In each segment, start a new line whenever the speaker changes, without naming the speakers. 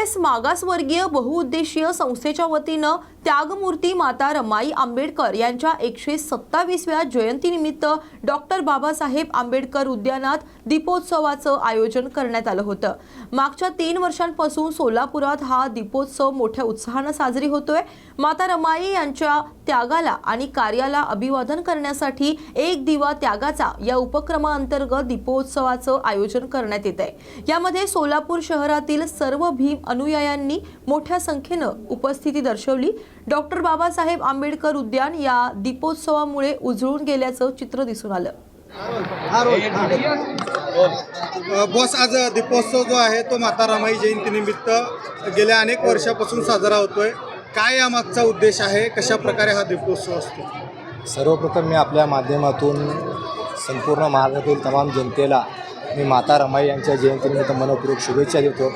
S मागासवर्गीय बहुउद्देशीय संस्थेच्या वतीनं त्यागमूर्ती माता रमाई आंबेडकर यांच्या एकशे सत्तावीसव्या जयंतीनिमित्त डॉक्टर बाबासाहेब आंबेडकर उद्यानात दीपोत्सवाचं आयोजन करण्यात आलं होतं. मागच्या तीन वर्षांपासून सोलापुरात हा दीपोत्सव मोठ्या उत्साहानं साजरी होतोय. माता रमाई यांच्या त्यागाला आणि कार्याला अभिवादन करण्यासाठी एक दिवा त्यागाचा या उपक्रमाअंतर्गत दीपोत्सवाचं आयोजन करण्यात येत आहे. यामध्ये सोलापूर शहरातील सर्व भीम अनुयायांनी मोठ्या संख्येनं उपस्थिती दर्शवली. डॉक्टर बाबासाहेब आंबेडकर उद्यान या दीपोत्सवामुळे उजळून गेल्याचं चित्र दिसून आलं.
बॉस आज दीपोत्सव जो आहे तो माता रमाई जयंतीनिमित्त गेल्या अनेक वर्षापासून साजरा होतोय. काय यामागचा उद्देश आहे? कशा प्रकारे हा दीपोत्सव असतो?
सर्वप्रथम मी आपल्या माध्यमातून संपूर्ण महाराष्ट्रातील तमाम जनतेला मी माता रमाई यांच्या जयंतीनिमित्त मनपूर्वक शुभेच्छा देतो.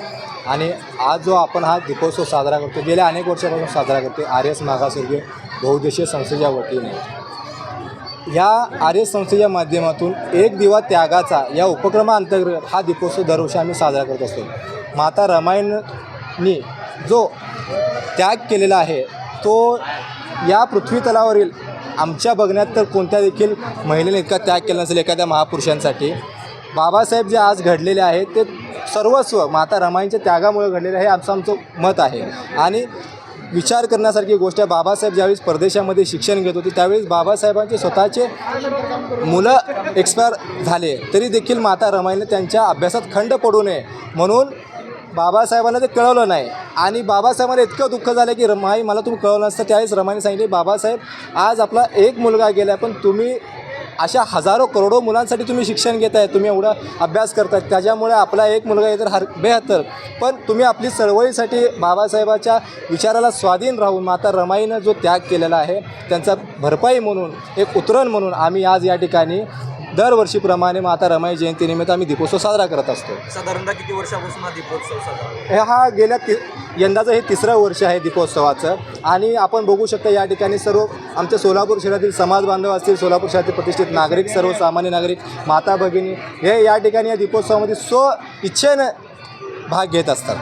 आणि आज जो आपण हा दीपोत्सव साजरा करतो गेल्या अनेक वर्षापासून साजरा करतो आर एस मागासवर्गीय बहुउद्देशीय संस्थेच्या वतीने. ह्या आर एस संस्थेच्या माध्यमातून एक दिवा त्यागाचा या उपक्रमाअंतर्गत हा दीपोत्सव दरवर्षी आम्ही साजरा करत असतो. माता रमाईंनी जो त्याग केलेला आहे. तो या पृथ्वीतलावरील आमच्या बघण्यात तर कोणत्या देखील महिलेने इतका त्याग केला नसेल एखाद्या महापुरुषांसाठी? बाबासाहेब जे आज घडलेले आहेत ते सर्वस्व माता रमाईंच्या त्यागामुळे घडलेले आहे आमचं आमचं मत आहे. आणि विचार करण्यासारखी गोष्ट आहे बाबासाहेब ज्यावेळेस परदेशामध्ये शिक्षण घेत होते त्यावेळेस बाबासाहेबांचे स्वतःचे मुलं एक्सपायर झाले. तरी देखील माता रमाईने त्यांच्या अभ्यासात खंड पडू नये. म्हणून बाबासाहेबांना ते कळवलं नाही. आणि बाबासाहेबांना इतकं दुःख झालं की रमाई मला तुम्ही कळवलं नसतं. त्यावेळेस रमाईने सांगितले बाबासाहेब आज आपला एक मुलगा गेला पण तुम्ही अशा हजारो करोडो मुलांसाठी तुम्ही शिक्षण घेत आहे तुम्ही एवढा अभ्यास करताय त्याच्यामुळे आपला एक मुलगा आहे तर हर बेहत्तर पण तुम्ही आपली चळवळीसाठी बाबासाहेबाच्या विचाराला स्वाधीन राहून माता रमाईनं जो त्याग केलेला आहे त्यांचा भरपाई म्हणून एक उतरण म्हणून आम्ही आज या ठिकाणी दरवर्षीप्रमाणे माता रमाई जयंतीनिमित्त आम्ही दीपोत्सव साजरा करत असतो.
साधारणतः किती वर्षापासून हा दीपोत्सव साजरा?
हे हा गेल्या ति यंदाचं हे तिसरं वर्ष आहे दीपोत्सवाचं. आणि आपण बघू शकता या ठिकाणी सर्व आमच्या सोलापूर शहरातील समाज बांधव असतील सोलापूर शहरातील प्रतिष्ठित नागरिक सर्वसामान्य नागरिक माता भगिनी हे या ठिकाणी या दीपोत्सवामध्ये स्व इच्छेनं भाग घेत असतात.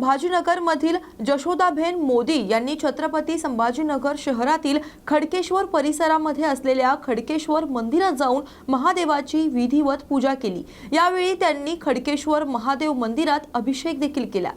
छत्रपती संभाजीनगर मधील जशोदाबेन मोदी यांनी छत्रपती संभाजीनगर शहरातील खडकेश्वर परिसरामध्ये असलेल्या खडकेश्वर मंदिरात जाऊन महादेवाची विधिवत पूजा केली. यावेळी त्यांनी खडकेश्वर महादेव मंदिरात अभिषेक देखील केला.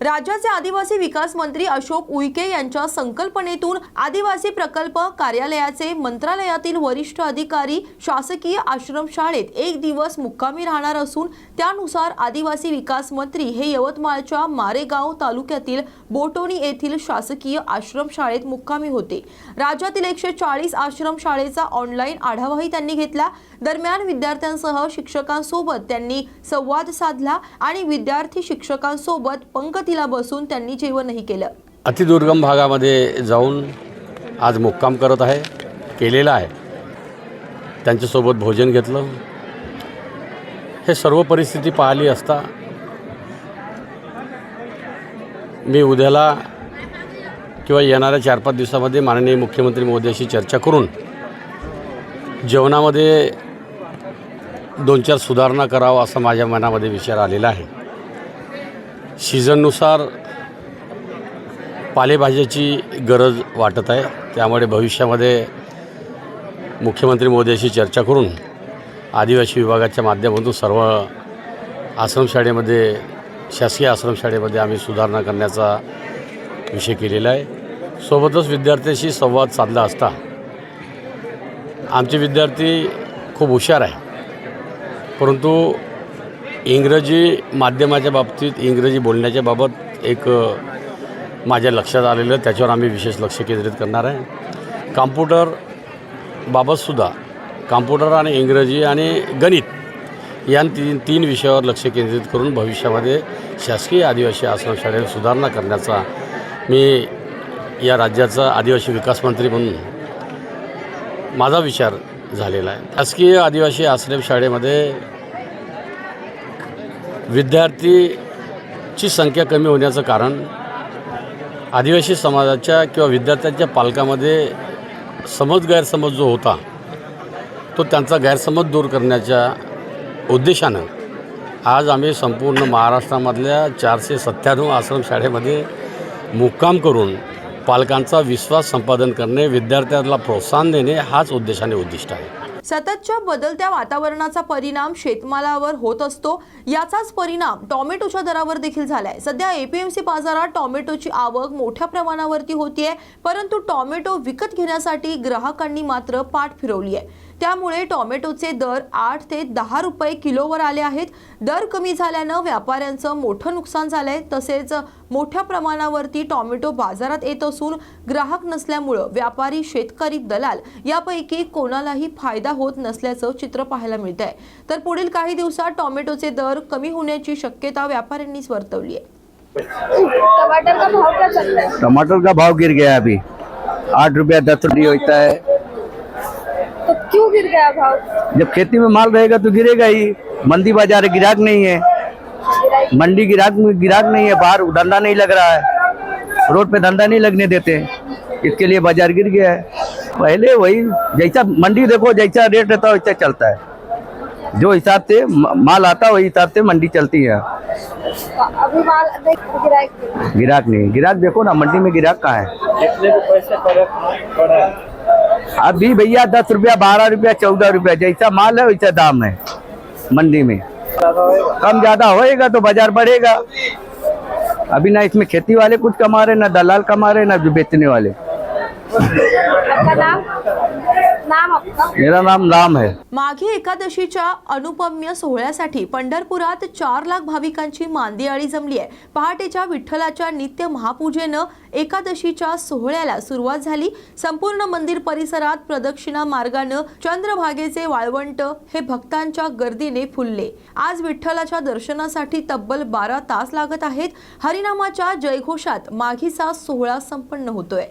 राज्याचे आदिवासी विकास मंत्री अशोक उईके यांच्या संकल्पनेतून आदिवासी प्रकल्प कार्यालयाचे मंत्रालयातील वरिष्ठ अधिकारी शासकीय आश्रमशाळेत एक दिवस मुक्कामी राहणार असून त्यानुसार आदिवासी विकास मंत्री हे यवतमाळच्या मारेगाव तालुक्यातील बोटोणी येथील शासकीय आश्रमशाळेत मुक्कामी होते. राज्यातील एकशे चाळीस आश्रमशाळेचा ऑनलाईन आढावाही त्यांनी घेतला. दरम्यान विद्यार्थ्यांसह शिक्षकांसोबत त्यांनी संवाद साधला आणि विद्यार्थी शिक्षकांसोबत पंकतीला बसून त्यांनी जेवणही केलं.
अतिदुर्गम भागामध्ये जाऊन आज मुक्काम करत आहे केलेला आहे. त्यांच्यासोबत भोजन घेतलं. हे सर्व परिस्थिती पाहिली असता मी उद्याला किंवा येणाऱ्या चार पाच दिवसामध्ये माननीय मुख्यमंत्री मोदीशी चर्चा करून जेवणामध्ये दोन चार सुधारणा करावं असा माझ्या मनामध्ये विचार आलेला आहे. सीझननुसार पालेभाज्याची गरज वाटत आहे. त्यामुळे भविष्यामध्ये मुख्यमंत्री मोदीशी चर्चा करून आदिवासी विभागाच्या माध्यमातून सर्व आश्रमशाळेमध्ये शासकीय आश्रमशाळेमध्ये आम्ही सुधारणा करण्याचा विषय केलेला आहे. सोबतच विद्यार्थ्यांशी संवाद साधला असता आमचे विद्यार्थी खूप हुशार आहे परंतु इंग्रजी माध्यमाच्या बाबतीत इंग्रजी बोलण्याच्या बाबत एक माझ्या लक्षात आलेलं त्याच्यावर आम्ही विशेष लक्ष केंद्रित करणार आहे. कॉम्प्युटर बाबतसुद्धा कॉम्प्युटर आणि इंग्रजी आणि गणित या तीन तीन विषयावर लक्ष केंद्रित करून भविष्यामध्ये शासकीय आदिवासी आश्रमशाळेत सुधारणा करण्याचा मी या राज्याचा आदिवासी विकास मंत्री म्हणून माझा विचार झालेला आहे. शासकीय आदिवासी आश्रमशाळेमध्ये विद्यार्थीची संख्या कमी होण्याचं कारण आदिवासी समाजाच्या किंवा विद्यार्थ्यांच्या पालकामध्ये समज गैरसमज जो होता तो त्यांचा गैरसमज दूर करण्याच्या उद्देशानं आज आम्ही संपूर्ण महाराष्ट्रामधल्या चारशे सत्त्याण्णव आश्रमशाळेमध्ये मुक्काम करून पालकांचा विश्वास संपादन करणे विद्यार्थ्यांना प्रोत्साहन देणे हाच उद्देशाने उद्दिष्ट आहे.
सततच्या बदलत्या वातावरणाचा परिणाम शेतमालावर होत असतो. याचाच परिणाम टॉमॅटोच्या दरावर देखील झालाय. सध्या एपीएमसी बाजारात टॉमॅटोची आवक मोठ्या प्रमाणावरती होतीये परंतु टॉमॅटो विकत घेण्यासाठी ग्राहकांनी मात्र पाठ फिरवली आहे त्यामुळे टॉमॅटोचे दर आठ ते दहा रुपये किलोवर आले आहेत. दर कमी झाल्यानं व्यापाऱ्यांचं मोठं नुकसान झालंय. तसेच मोठ्या प्रमाणावरती टॉमॅटो बाजारात येत असून ग्राहक नसल्यामुळं व्यापारी शेतकरी दलाल यापैकी कोणालाही फायदा होत नसल्याचं चित्र पाहायला मिळत आहे तर पुढील काही दिवसात टॉमॅटोचे दर कमी होण्याची शक्यता व्यापाऱ्यांनीच वर्तवली आहे.
टमाटर का भाव क्या चल रहा है
टमाटर का भाव गिर गया अभी? आठ रुपया दस रुपये होता है।
गिर गया भाव
जब खेती में माल रहेगा तो गिरेगा ही। मंडी बाज़ार गिराक नहीं है। मंडी गिराक में गिराक नहीं है बाहर धंधा नहीं लग रहा है। रोड पे धंधा नहीं लगने देते। इसके लिए बाज़ार गिर गया है। पहले वही जैसा मंडी देखो जैसा रेट रहता है वैसा चलता है। जो हिसाब से माल आता है वही हिसाब से मंडी चलती है।
अभी माल है।
गिराक नहीं। गिराक देखो ना मंडी में गिराक कहाँ है? अभी भैया दस रुपया, बारह रुपया, चौदह रुपया, जैसा माल है वैसा दाम है मंडी में। कम ज़्यादा होएगा तो बाज़ार बढ़ेगा। अभी ना इसमें खेती वाले कुछ कमा रहे, ना दलाल कमा रहे, ना बेचने वाले।
नाम आपका
मेरा नाम राम है।
माघी एकादशीच्या अनुपम्य सोहळ्यासाठी पंढरपुरात चार लाख भाविकांची मांदियाळी जमली आहे. पहाटेच्या विठ्ठलाच्या नित्य महापूजेनं एकादशीच्या सोहळ्याला सुरुवात झाली. संपूर्ण मंदिर परिसरात प्रदक्षिणा मार्गानं चंद्रभागेचे वाळवंट हे भक्तांच्या गर्दीने फुलले. आज विठ्ठलाच्या दर्शनासाठी तब्बल बारा तास लागत आहेत. हरिनामाच्या जयघोषात माघीचा सोहळा संपन्न होतोय.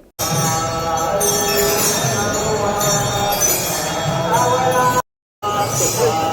Africa.